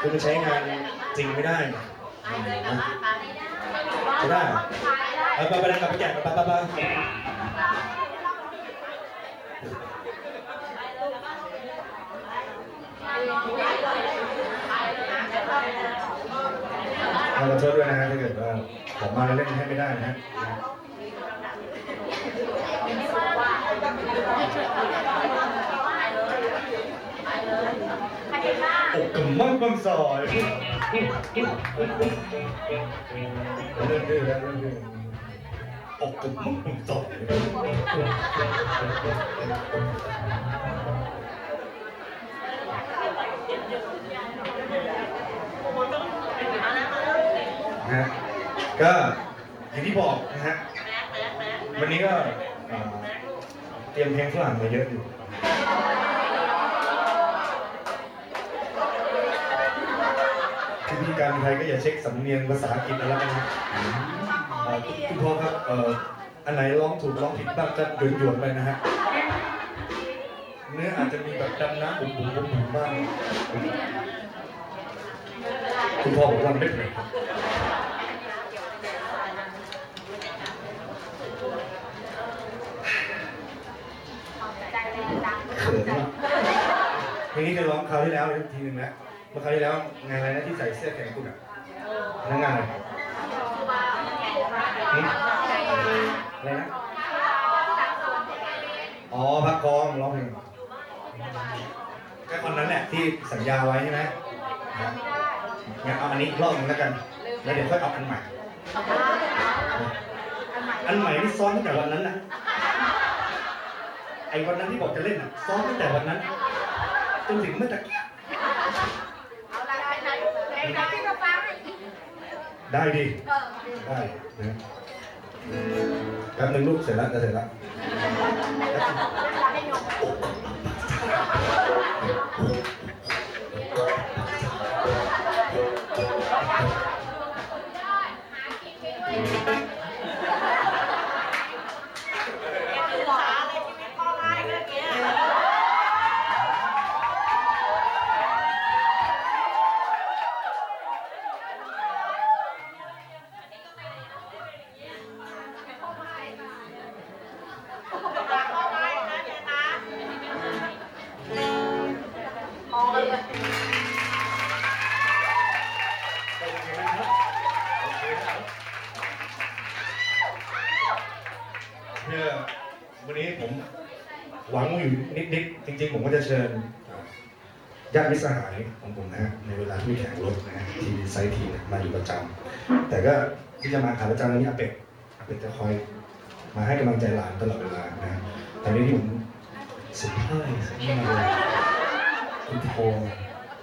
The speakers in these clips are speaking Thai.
คือมันใช้งานจริงไม่ได้นะจะได้เหรอเอาไปไปไปกลับไปแกะไปไปไปขอโทษด้วยนะฮะถ้าเกิดว่าผมมาแล้วเล่นให้ไม่ได้นะฮะ อกกำมังบางซอยเล่นดื้อแล้วเล่นดื้ออกกำมังบางซอยนะฮะก็อย่างที่บอกนะฮะ วันนี้ก็เอ่อเตรียมเพลงฝรั่งมาเยอะอยู่ คือวิธี การไทยก็อย่าเช็คสำเนียงภาษาอังกฤษแล้วกันนะเอ่อคุณพ่อครับเอ่ออันไหนร้องถูกร้องผิดบ้างจะหยวนๆไปนะฮะเนื้ออาจจะมีแบบดำน้ำบุ๋มบุ๋มบุ๋มบุ๋มบ้างคุณพ่อบอกว่าไม่เป็นไรเขินมากเพลงนี้เคยร้องคราวที่แล้วเลยทีหนึ่งแล้ว เมื่อคราวที่แล้วงานอะไรนะที่ใส่เสื้อแขนกุดอะนั่นงานอะไรหึอะไรนะอ๋อพักกองร้องเพลงก็คนนั้นแหละที่สัญญาไว้ใช่ไหมนะงั้นเอาอันนี้อีกรอบหนึงแล้วกัน แล้วเดี๋ยวค่อยเอาอันใหม่ อันใหม่นี่ซ้อนตั้งแต่วันนั้นน่ะ ไอ้วันนั้นที่บอกจะเล่นน่ะซ้อมตั้งแต่วันนั้น จนถึงเมื่อตะกี้ ได้ดิ ได้นะแป๊บนึงลูกเสร็จแล้วจะเสร็จแล้ว เพื่อวันนี้ผมหวังอยู่นิดๆจริง ๆ ผมก็จะเชิญญาติมิตรสหายของผมนะฮะในเวลาที่แข่งรถนะฮะที่ไซต์ทีมาอยู่ประจำแต่ก็ที่จะมาขาประจำนี้อาเป็ดอาเป็ดจะคอยมาให้กำลังใจหลานตลอดเวลานะฮะแต่นี่ที่ผมสุดท้ายสุดท้ายเลยคุณพอ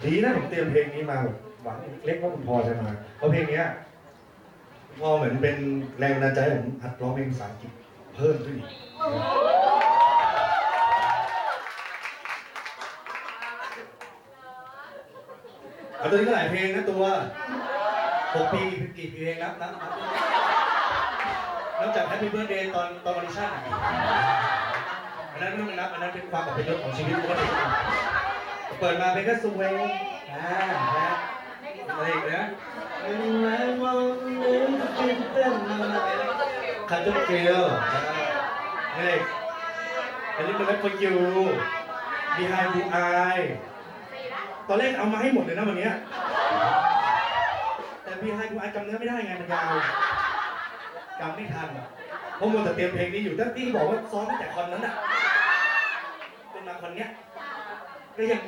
ดีนะผมเตรียมเพลงนี้มาหวังเล็กว่าคุณพอจะมาเพราะเพลงเนี้ยพอเหมือนเป็นแรงบันดาลใจให้ผมหัดร้องเพลงภาษาอังกฤษ เพิ่มขึ้นอีกเอาตัวนี้ก็หลายเพลงนะตัวหกปีกี่เพลงนับนับนับนอกจากแฮปปี้เบิร์ดเดย์ตอนตอนออดิชั่นอันนั้นไม่ต้องนับอันนั้นเป็นความอับปยศของชีวิตปกติเปิดมาเพลงก็สวยอ่านะอะไรอีกนะเป็นแมงมุมนึก คิดเต้นคันตุกเกลนี่เลยอันนี้เป็นแรป for you behind blue eye ตอนแรกเอามาให้หมดเลยนะวันนี้ แต่พี่ให้กูอจจำเนื้อไม่ได้ไงมันยาวจำไม่ทันเพราะมัวแต่เตรียมเพลงนี้อยู่ตั้งที่บอกว่าซ้อมตั้งแต่คอนนั้นอะจนมาคอนเนี้ยก็ยัง